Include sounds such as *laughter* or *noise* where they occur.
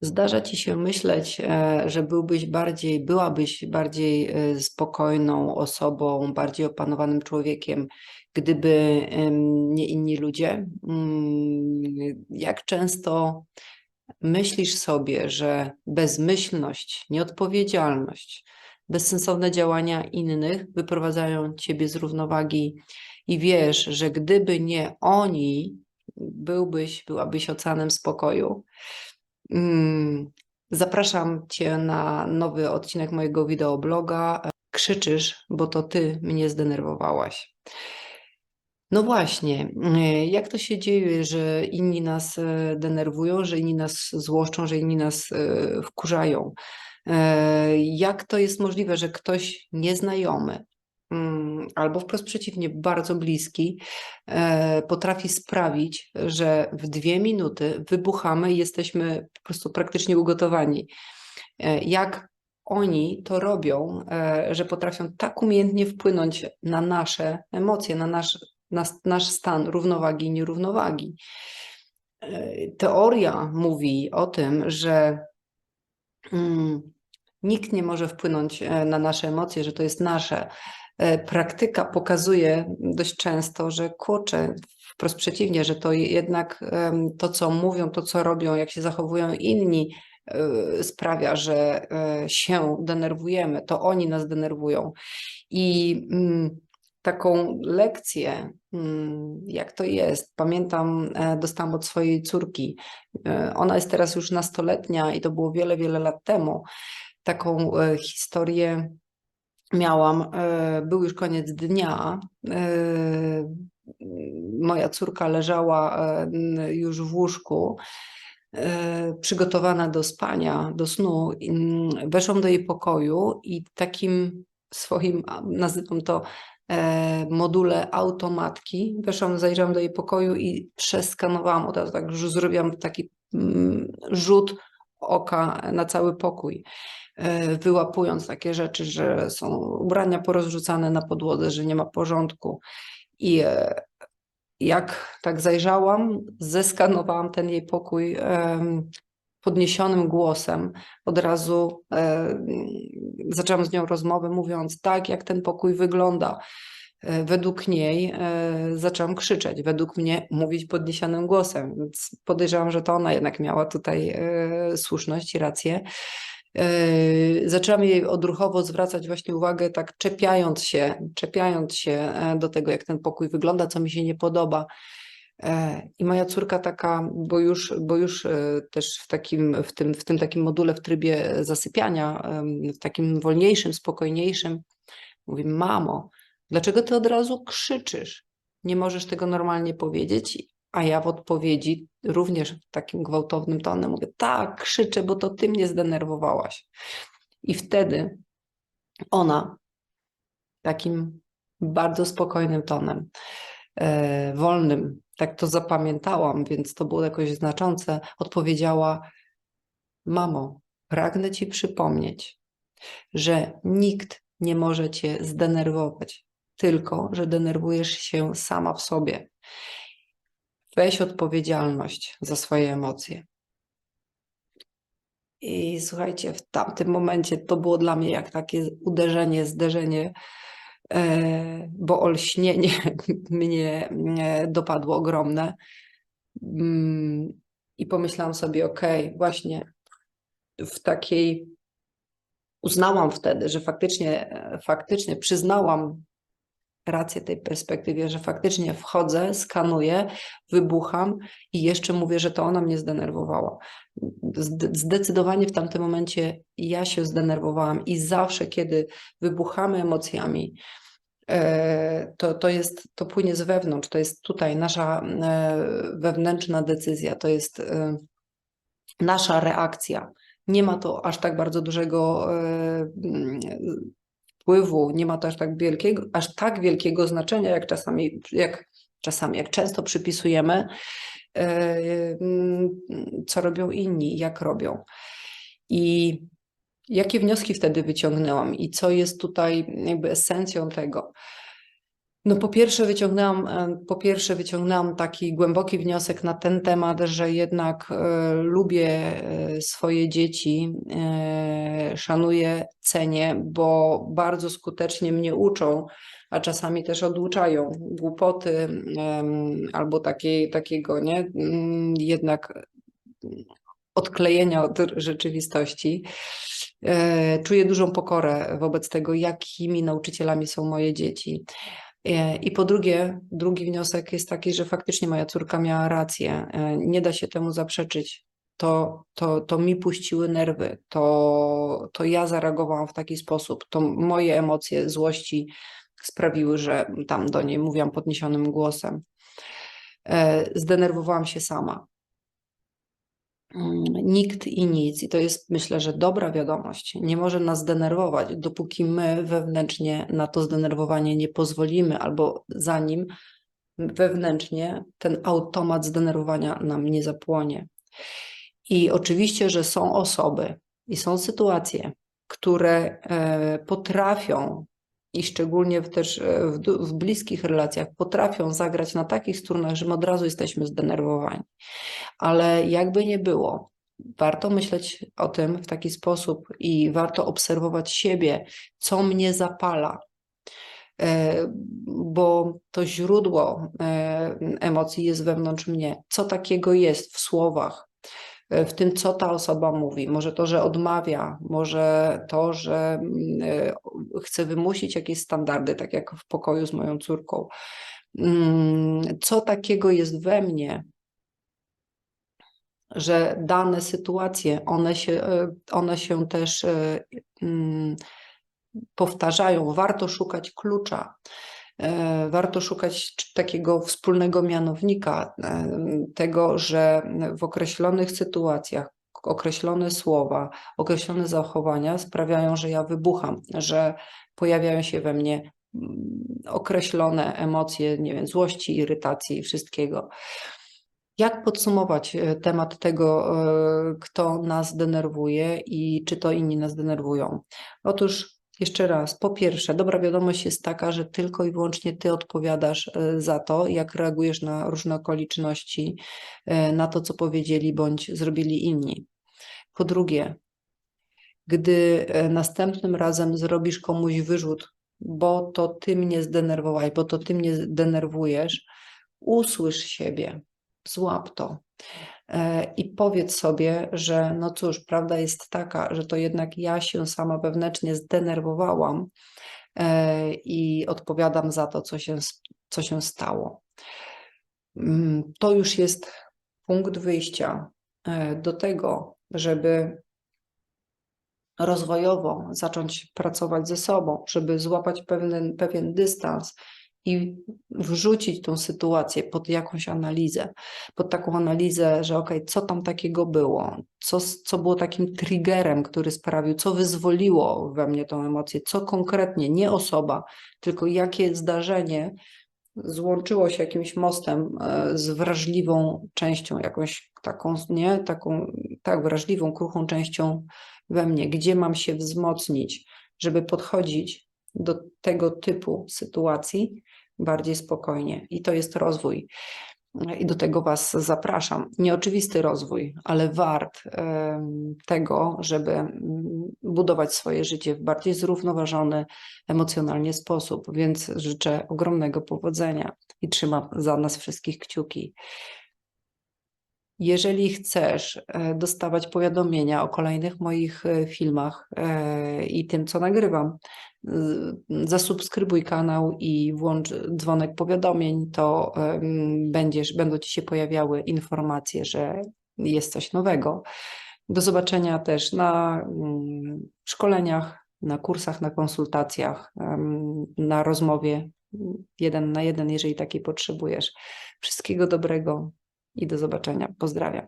Zdarza ci się myśleć, e, że byłbyś bardziej, byłabyś bardziej e, spokojną osobą, bardziej opanowanym człowiekiem, gdyby nie inni ludzie? Mm, Jak często myślisz sobie, że bezmyślność, nieodpowiedzialność, bezsensowne działania innych wyprowadzają ciebie z równowagi i wiesz, że gdyby nie oni, byłbyś, byłabyś oceanem spokoju. Mm, Zapraszam Cię na nowy odcinek mojego wideobloga. Krzyczysz, bo to Ty mnie zdenerwowałaś. No właśnie, e, jak to się dzieje, że inni nas e, denerwują, że inni nas złoszczą, że inni nas e, wkurzają? Jak to jest możliwe, że ktoś nieznajomy, albo wprost przeciwnie, bardzo bliski, e, potrafi sprawić, że w dwie minuty wybuchamy i jesteśmy po prostu praktycznie ugotowani. E, Jak oni to robią, e, że potrafią tak umiejętnie wpłynąć na nasze emocje, na nasz, na nasz stan równowagi i nierównowagi. Teoria mówi o tym, że mm, nikt nie może wpłynąć na nasze emocje, że to jest nasze. E, Praktyka pokazuje dość często, że kurczę, wprost przeciwnie, że to jednak to, co mówią, to, co robią, jak się zachowują inni, e, sprawia, że e, się denerwujemy, to oni nas denerwują. I mm, taką lekcję, mm, jak to jest, pamiętam, dostałam od swojej córki. Ona jest teraz już nastoletnia i to było wiele, wiele lat temu. Taką historię miałam, e, był już koniec dnia. e, Moja córka leżała e, już w łóżku, przygotowana do spania, do snu. Weszłam do jej pokoju i takim swoim, nazywam to module automatki, weszłam, zajrzałam do jej pokoju i przeskanowałam od razu, tak że zrobiłam taki mm, rzut oka na cały pokój e, wyłapując takie rzeczy, że są ubrania porozrzucane na podłodze, że nie ma porządku. I e, jak tak zajrzałam, zeskanowałam ten jej pokój podniesionym głosem, od razu e, zaczęłam z nią rozmowę, mówiąc tak, jak ten pokój wygląda. E, Według niej e, zaczęłam krzyczeć, według mnie mówić podniesionym głosem, więc podejrzewam, że to ona jednak miała tutaj e, słuszność i rację. Zaczęłam jej odruchowo zwracać właśnie uwagę, tak czepiając się, czepiając się do tego, jak ten pokój wygląda, co mi się nie podoba. I moja córka taka, bo już, bo już też w takim, w tym, w tym takim module w trybie zasypiania, w takim wolniejszym, spokojniejszym, mówi, mamo, dlaczego ty od razu krzyczysz? Nie możesz tego normalnie powiedzieć? A ja w odpowiedzi również takim gwałtownym tonem mówię, tak, krzyczę, bo to ty mnie zdenerwowałaś. I wtedy ona takim bardzo spokojnym tonem, e, wolnym, tak to zapamiętałam, więc to było jakoś znaczące, odpowiedziała: Mamo, pragnę ci przypomnieć, że nikt nie może cię zdenerwować, tylko że denerwujesz się sama w sobie. Weź odpowiedzialność za swoje emocje. I słuchajcie, w tamtym momencie to było dla mnie jak takie uderzenie, zderzenie, e, bo olśnienie *laughs* mnie e, dopadło ogromne. Mm, I pomyślałam sobie, okej, właśnie w takiej uznałam wtedy, że faktycznie, e, faktycznie przyznałam rację tej perspektywie, że faktycznie wchodzę, skanuję, wybucham i jeszcze mówię, że to ona mnie zdenerwowała. Zde- Zdecydowanie w tamtym momencie ja się zdenerwowałam i zawsze, kiedy wybuchamy emocjami, e, to, to jest, to płynie z wewnątrz, to jest tutaj nasza e, wewnętrzna decyzja, to jest e, nasza reakcja. Nie ma to aż tak bardzo dużego wpływu, nie ma to aż tak wielkiego, aż tak wielkiego znaczenia, jak czasami, jak czasami, jak często przypisujemy, e, mm, co robią inni, jak robią. I jakie wnioski wtedy wyciągnęłam i co jest tutaj jakby esencją tego? No po pierwsze wyciągnęłam, e, po pierwsze wyciągnęłam taki głęboki wniosek na ten temat, że jednak e, lubię swoje dzieci, szanuję, cenię, bo bardzo skutecznie mnie uczą, a czasami też oduczają głupoty albo takiego, nie, mm, jednak odklejenia od rzeczywistości. E, Czuję dużą pokorę wobec tego, jakimi nauczycielami są moje dzieci. E, I po drugie, drugi wniosek jest taki, że faktycznie moja córka miała rację. E, Nie da się temu zaprzeczyć. To, to, to mi puściły nerwy, to, to ja zareagowałam w taki sposób, to moje emocje złości sprawiły, że tam do niej mówiłam podniesionym głosem. E, Zdenerwowałam się sama. Mm, Nikt i nic, i to jest myślę, że dobra wiadomość, nie może nas zdenerwować, dopóki my wewnętrznie na to zdenerwowanie nie pozwolimy, albo zanim wewnętrznie ten automat zdenerwowania nam nie zapłonie. I oczywiście, że są osoby i są sytuacje, które e, potrafią, i szczególnie też e, w, w bliskich relacjach, potrafią zagrać na takich strunach, że my od razu jesteśmy zdenerwowani. Ale jakby nie było, warto myśleć o tym w taki sposób i warto obserwować siebie, co mnie zapala. E, Bo to źródło emocji jest wewnątrz mnie. Co takiego jest w słowach, w tym, co ta osoba mówi. Może to, że odmawia, może to, że mm, e, chce wymusić jakieś standardy, tak jak w pokoju z moją córką. Mm, Co takiego jest we mnie, że dane sytuacje, one się, e, one się też e, mm, powtarzają. Warto szukać klucza. E, Warto szukać takiego wspólnego mianownika, e, tego, że w określonych sytuacjach określone słowa, określone zachowania sprawiają, że ja wybucham, że pojawiają się we mnie mm, określone emocje, nie wiem, złości, irytacji i wszystkiego. Jak podsumować e, temat tego, kto nas denerwuje i czy to inni nas denerwują? Otóż jeszcze raz, po pierwsze, dobra wiadomość jest taka, że tylko i wyłącznie ty odpowiadasz e, za to, jak reagujesz na różne okoliczności, e, na to, co powiedzieli bądź zrobili inni. Po drugie, gdy e, następnym razem zrobisz komuś wyrzut, bo to ty mnie zdenerwowałeś, bo to ty mnie denerwujesz, usłysz siebie, złap to. E, I powiedz sobie, że no cóż, prawda jest taka, że to jednak ja się sama wewnętrznie zdenerwowałam e, i odpowiadam za to, co się, co się stało. Mm, To już jest punkt wyjścia e, do tego, żeby rozwojowo zacząć pracować ze sobą, żeby złapać pewien, pewien dystans i wrzucić tą sytuację pod jakąś analizę, pod taką analizę, że okej, co tam takiego było, co, co było takim triggerem, który sprawił, co wyzwoliło we mnie tą emocję, co konkretnie, nie osoba, tylko jakie zdarzenie złączyło się jakimś mostem e, z wrażliwą częścią, jakąś taką, nie, taką, tak, wrażliwą, kruchą częścią we mnie, gdzie mam się wzmocnić, żeby podchodzić do tego typu sytuacji bardziej spokojnie. I to jest rozwój. I do tego Was zapraszam. Nieoczywisty rozwój, ale wart tego, żeby mm, budować swoje życie w bardziej zrównoważony emocjonalnie sposób. Więc życzę ogromnego powodzenia i trzymam za nas wszystkich kciuki. Jeżeli chcesz e, dostawać powiadomienia o kolejnych moich e, filmach e, i tym, co nagrywam, zasubskrybuj kanał i włącz dzwonek powiadomień, to będziesz, będą Ci się pojawiały informacje, że jest coś nowego. Do zobaczenia też na szkoleniach, na kursach, na konsultacjach, na rozmowie jeden na jeden, jeżeli takiej potrzebujesz. Wszystkiego dobrego i do zobaczenia. Pozdrawiam.